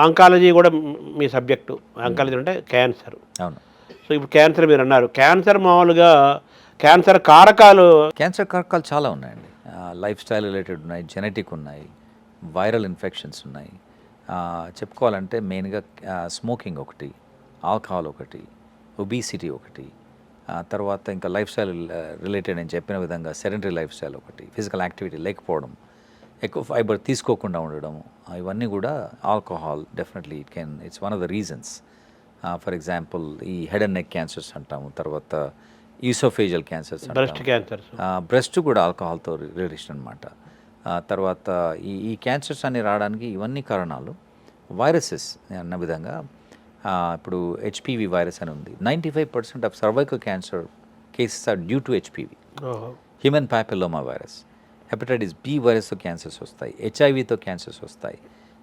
Oncology కూడా మీ subject. Oncology అంటే క్యాన్సర్ అవును. సో ఇప్పుడు క్యాన్సర్ మీరు అన్నారు. క్యాన్సర్ మామూలుగా క్యాన్సర్ కారకాలు క్యాన్సర్ కారకాలు చాలా ఉన్నాయండి. లైఫ్ స్టైల్ రిలేటెడ్ ఉన్నాయి జెనెటిక్ ఉన్నాయి వైరల్ ఇన్ఫెక్షన్స్ ఉన్నాయి. చెప్పుకోవాలంటే మెయిన్గా స్మోకింగ్ ఒకటి ఆల్కహాల్ ఒకటి ఒబీసిటీ ఒకటి ఆ, తర్వాత ఇంకా లైఫ్ స్టైల్ రిలేటెడ్ నేను చెప్పిన విధంగా సెడెంటరీ లైఫ్ స్టైల్ ఒకటి ఫిజికల్ యాక్టివిటీ లేకపోవడం ఎక్కువ ఫైబర్ తీసుకోకుండా ఉండడం ఆ, ఇవన్నీ కూడా alcohol definitely it can it's one of the reasons. For example ఈ హెడ్ అండ్ నెక్ క్యాన్సర్స్ అంటాము తర్వాత oesophageal cancers breast cancers. Breast కూడా ఆల్కహాల్తో రిలేషన్ అనమాట తర్వాత ఈ ఈ క్యాన్సర్స్ అన్ని రావడానికి ఇవన్నీ కారణాలు వైరసెస్ అన్న విధంగా ఇప్పుడు హెచ్పివి వైరస్ అని ఉంది. Ninety five percent of cervical cancer cases are due to HPV. Human papilloma virus. Hepatitis B వైరస్తో cancers వస్తాయి హెచ్ఐవితో క్యాన్సర్స్ వస్తాయి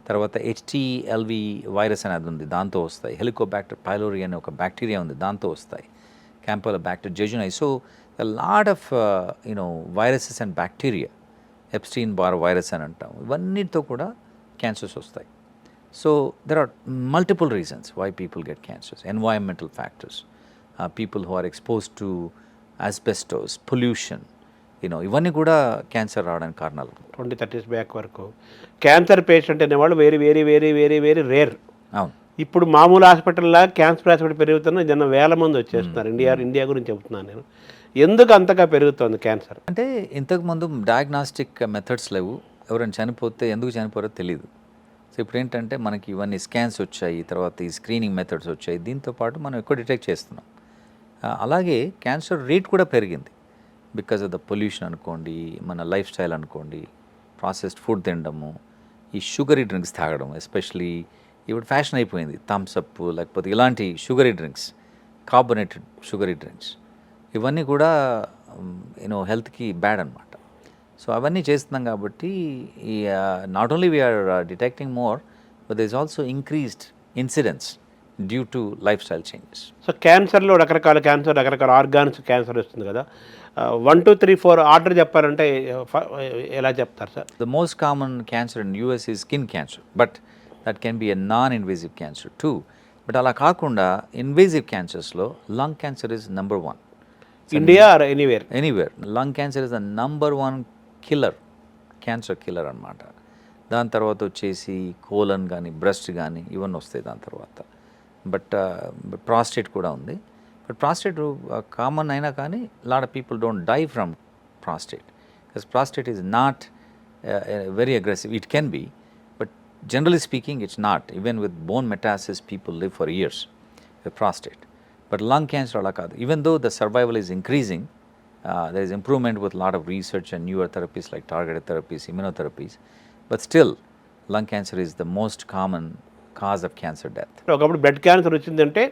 తర్వాత హెచ్టిఎల్వి వైరస్ అనేది ఉంది దాంతో వస్తాయి హెలికోబ్యాక్టర్ పైలోరి అనే ఒక బ్యాక్టీరియా ఉంది దాంతో వస్తాయి campylobacter jejuni. So lot of you know viruses and bacteria Epstein Barr virus అని అంటాం ఇవన్నిటితో కూడా క్యాన్సర్స్ వస్తాయి. So there are multiple reasons why people get cancers environmental factors people who are expose to asbestos pollution you know ఇవన్నీ కూడా cancer రావడానికి కారణాలు. Twenty thirties back వరకు. క్యాన్సర్ పేషెంట్ అనేవాళ్ళు very very very very very rare. అవును. ఇప్పుడు మామూలు హాస్పిటల్లా cancer hospital పెరుగుతున్న జన వేల మంది వచ్చేస్తున్నారు. ఇండియా ఇండియా గురించి చెప్తున్నాను నేను. ఎందుకు అంతగా పెరుగుతోంది క్యాన్సర్? అంటే ఇంతకుముందు డయాగ్నాస్టిక్ మెథడ్స్ లేవు. ఎవరైనా చనిపోతే ఎందుకు చనిపోరో తెలియదు సో ఇప్పుడు ఏంటంటే మనకి ఇవన్నీ స్కాన్స్ వచ్చాయి తర్వాత ఈ స్క్రీనింగ్ మెథడ్స్ వచ్చాయి. దీంతో పాటు మనం ఎక్కువ డిటెక్ట్ చేస్తున్నాం. అలాగే క్యాన్సర్ రేట్ కూడా పెరిగింది. బికాజ్ ఆఫ్ ద పొల్యూషన్ అనుకోండి మన లైఫ్ స్టైల్ అనుకోండి ప్రాసెస్డ్ ఫుడ్ తినడము ఈ షుగరీ డ్రింక్స్ తాగడం ఎస్పెషలీ ఇప్పుడు ఫ్యాషన్ అయిపోయింది. థమ్స్అప్ లేకపోతే ఇలాంటి sugary drinks carbonated sugary drinks ఇవన్నీ కూడా యూనో హెల్త్కి బ్యాడ్ అనమాట సో అవన్నీ చేస్తున్నాం కాబట్టి ఈ not only we are detecting more but this also increased incidents due to lifestyle changes so క్యాన్సర్లో రకరకాల క్యాన్సర్ రకరకాల ఆర్గాన్స్ క్యాన్సర్ వస్తుంది కదా. One two three four order చెప్పారంటే ఫ- ఎలా చెప్తారు sir? The most common cancer in US is skin cancer, but that can be a non-invasive cancer too. But అలా కాకుండా invasive క్యాన్సర్స్లో lung cancer is number one India or anywhere anywhere lung cancer is the number one killer cancer killer అనమాట దాని తర్వాత వచ్చేసి colon కానీ breast కానీ ఇవన్నీ వస్తాయి దాని తర్వాత. బట్ ప్రాస్టేట్ కూడా ఉంది బట్ ప్రాస్టేట్ కామన్ అయినా కానీ lot of people don't die from prostate because prostate is not very aggressive it can be but generally speaking it's not even with bone metastasis people live for years with prostate but lung cancer అలా కాదు even though the survival is increasing uh, there is improvement with a lot of research and newer therapies like targeted therapies, immunotherapies. But still, lung cancer is the most common cause of cancer death. ఒకప్పుడు blood cancer వచ్చిందంటే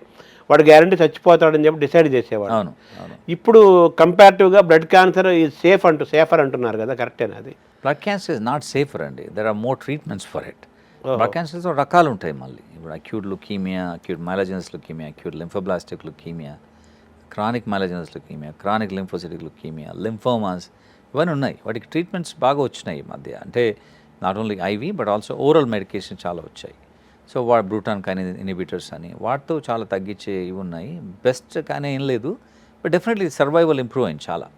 వాడు guarantee చచ్చిపోతాడని చెప్పి decide చేసేవాడు. అవును అవును. ఇప్పుడు కంపారిటివ్గా బ్లడ్ క్యాన్సర్ ఈ సేఫ్ అంటూ సేఫర్ అంటున్నారు కదా కరెక్టేనా అది? Blood cancer is not safer అండి. There are more treatments for it blood క్యాన్సర్స్లో రకాలు ఉంటాయి మళ్ళీ. ఇప్పుడు acute leukaemia acute myelogenous leukaemia acute lymphoblastic leukaemia chronic myelogenous leukaemia chronic lymphocytic leukaemia lymphomas ఇవన్నీ ఉన్నాయి. వాటికి ట్రీట్మెంట్స్ బాగా వచ్చినాయి ఈ మధ్య. అంటే not only IV but also oral medication చాలా వచ్చాయి. సో వా బ్రూటాన్ కానీ ఇనిబిటర్స్ అని వాటితో చాలా తగ్గించే ఇవి ఉన్నాయి. బెస్ట్ కానీ ఏం లేదు. బట్ డెఫినెట్లీ సర్వైవల్ ఇంప్రూవ్ అయింది చాలా.